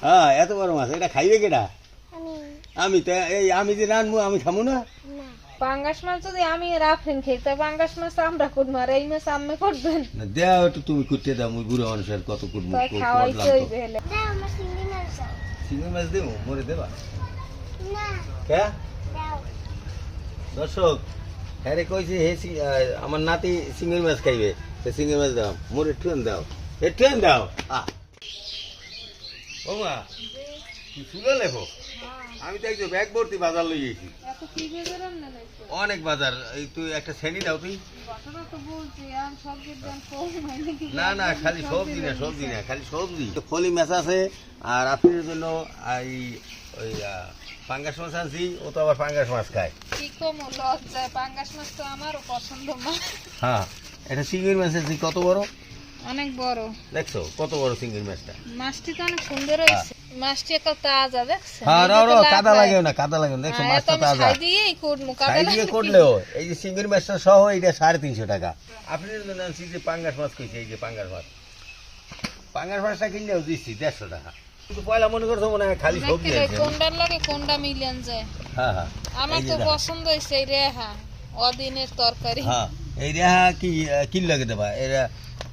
হ্যাঁ এত বড় মাছ এটা খাইবে কেটা আমি। আমি তো এই আমি যে রানবো আমি খামু না। পাঙ্গাস মাছ যদি আমি রাফেন খাই তা পাঙ্গাস মাছ আমরা করব আর এই মাছ আম্মে করবেন। দেও একটু তুমি করতে দাও মুই বুড়ো মানুষের কত করব চিংড়ি মাছ দাও। দেবো? মরে দেবা? না। কে? দর্শক হ্যাঁ রে কইছে হে সি- আমার নাতি চিংড়ি মাছ খাইবে তো চিংড়ি মাছ দাও। মোরে ট্রেন দাও। এ ট্রেন দাও। আহ। তুই লেখো আমি তো একজন ব্যাগ ভর্তি বাজার লই গেছি এত কি বেজারাম না নাকি অনেক বাজার এই তুই একটা শ্রেণি দাও তুই হয় না না খালি সবজি না সবজি না খালি সবজি। তো ফলি মাছ আছে আর আপনার জন্য এই ওই পাঙ্গাস মাছ আনছি ও তো আবার পাঙ্গাস মাছ খায়। পাঙ্গাস মাছ তো আমারও পছন্দ হ্যাঁ এটা চিংড়ি মাছ আছে কত বড়? অনেক বড়। দেখছ কত বড় চিংড়ি মাছটা মাছটি তো অনেক সুন্দর হয়েছে। মাছটি একটা তাজা দেখছেন? হ্যাঁ রাও রাও কাদা লাগে না কাদা লাগে না। দেখছ হ্যাঁ, এত মাছটা তাজা। কুটমু, কাদা সাই দিয়ে লাগলে এই যে চিংড়ি মাছটা সহ এটা সাড়ে তিনশো টাকা। আপনি জন্য আনছি যে পাঙ্গাস মাছ কইছে এই যে পাঙ্গাস মাছ। পাঙ্গাস মাছটা কিনলেও দিচ্ছি দেড়শো টাকা। কিন্তু পয়লা মনে করছ মনে হয় খালি সবজি আছে। কোনটার লাগে কোনটা মিলিয়ন যায়? হ্যাঁ হ্যাঁ। আমার তো। পছন্দ হয়েছে এই রেহা অদিনের তরকারি। হ্যাঁ। এই রেহা কি কি লাগে দেবা এরা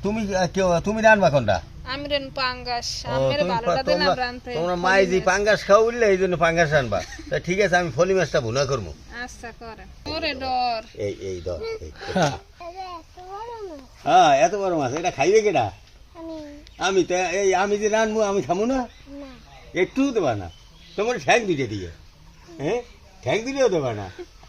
তুমি কেউ তুমি রানবা কোনটা? আমি রেন পাঙ্গাস। ও, আমের তুমি ভালোটা দেন তোমরা- রানতে তোমরা মাই যে পাঙ্গাস খাও বললে এই জন্য পাঙ্গাস আনবা। তা ঠিক আছে আমি ফলি মাছটা ভুনা করব। আচ্ছা করে। ওরে ডর। এই এই মাছ হ্যাঁ এত বড় মাছ এটা খাইবে কেটা আমি আমি তো এই আমি যে রানবো আমি খামু না? না। একটু দেবা না। তোমার ঠ্যাং দিতে দিয়ে। হ্যাঁ? ঠ্যাং দিলেও দেবা না।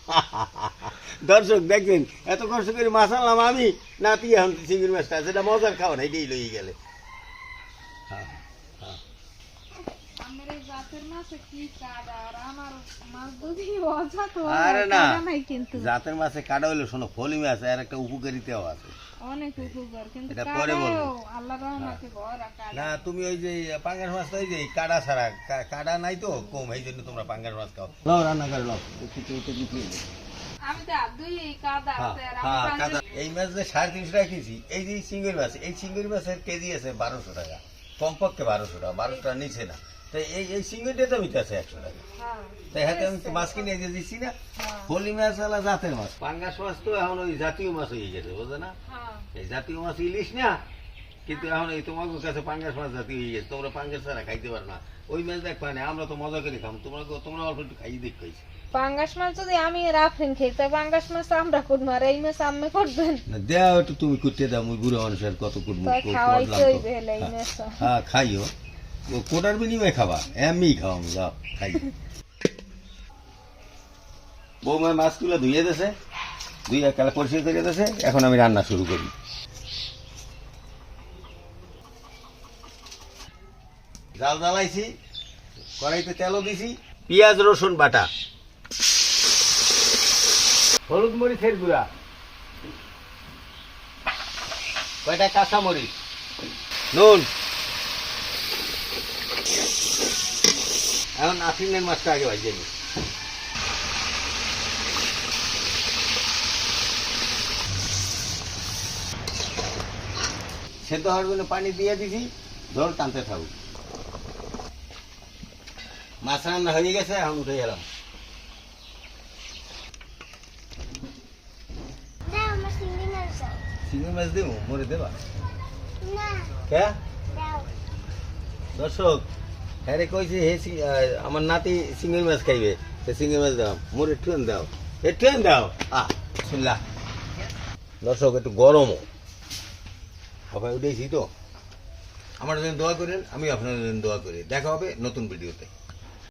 দর্শক দেখবেন এত কষ্ট করে মাছ আনলাম আমি নাতি এখন চিংড়ি মাছটা সেটা মজার খাওয়া না এটাই লইয়ে গেলে। হ্যাঁ, হ্যাঁ। জাতের মাছে আর না জাতের কাটা হইল শোনো ফলি মাছ আর একটা উপকারিতাও আছে। অনেক উপকার কিন্তু এটা পরে বলব। আল্লাহ রহমতে না তুমি ওই যে পাঙ্গাস মাছ ওই যে কাটা ছাড়া কা- কাটা নাই তো কম এই জন্য তোমরা পাঙ্গাস মাছ খাও। লও রান্না করে লও। একটু একটু একটু। একটু একটু। আমি তো আদুই এই কাদা হ্যাঁ, হ্যাঁ। এই মাছ যে সাড়ে তিনশো টাকা এই যে চিংড়ি মাছ এই চিংড়ি মাছের কেজি আছে বারোশো টাকা কমপক্ষে বারোশো টাকা বারোশো টাকা নিচে না। তো এই এই চিংড়িটা তো মিটে আছে একশো টাকা। হ্যাঁ তাই হাতে আমি তো মাছ কিনে দিয়ে দিচ্ছি না। ফলি মাছ আলা জাতের মাছ। পাঙ্গাস মাছ তো এখন ওই জাতীয় মাছ হয়ে গেছে বুঝলে না? হ্যাঁ। এই জাতীয় মাছ ইলিশ না কিন্তু এখন এই তোমার কাছে পাঙ্গাস মাছ জাতীয় হয়ে গেছে তোমরা পাঙ্গাস ছাড়া খাইতে পারো না। ওই মাছ দেখ পায় না আমরা তো মজা করে খাম তোমরা তোমরা অল্প একটু খাইয়ে দেখ খাইছি পাঙ্গাস মাছ যদি আমি রাফেন খাই তা পাঙ্গাস মাছ আমরা করব আর এই মাছ আম্মে করবেন? না দেও একটু তুমি করতে দাও মুই বুড়ো মানুষের কত করব মাছ হ্যাঁ খাইও। ও কোটার বিনিময়ে খাবা এমনি খাও আমি যাও খাই। বৌমা মাছগুলো ধুয়ে দেছে ধুয়ে কালে পরিষ্কার করে দেছে এখন আমি রান্না শুরু করি। জাল জ্বালাইছি কড়াইতে তেলও দিছি পেঁয়াজ রসুন বাটা। হলুদ মরিচের গুঁড়া কয়টা কাঁচা মরিচ নুন। এখন আফিনের মাছটা আগে ভাজিয়ে নি। সেদ্ধ হওয়ার জন্য পানি দিয়ে দিছি জল টানতে থাকুক। মাছ রান্না হয়ে গেছে এখন উঠে গেলাম। চিংড়ি মাছ দেবো? মরে দেবা? কে? দর্শক হ্যাঁ কইছে হে আমার নাতি চিংড়ি মাছ খাইবে। সে চিংড়ি মাছ দাও। মোরে ট্রেন দাও। এ ট্রেন দাও। আহ শুনলা দর্শক একটু গরমও। সবাই উঠেছি তো। আমার জন্য দোয়া করেন আমি আপনাদের জন্য দোয়া করি। দেখা হবে নতুন ভিডিওতে।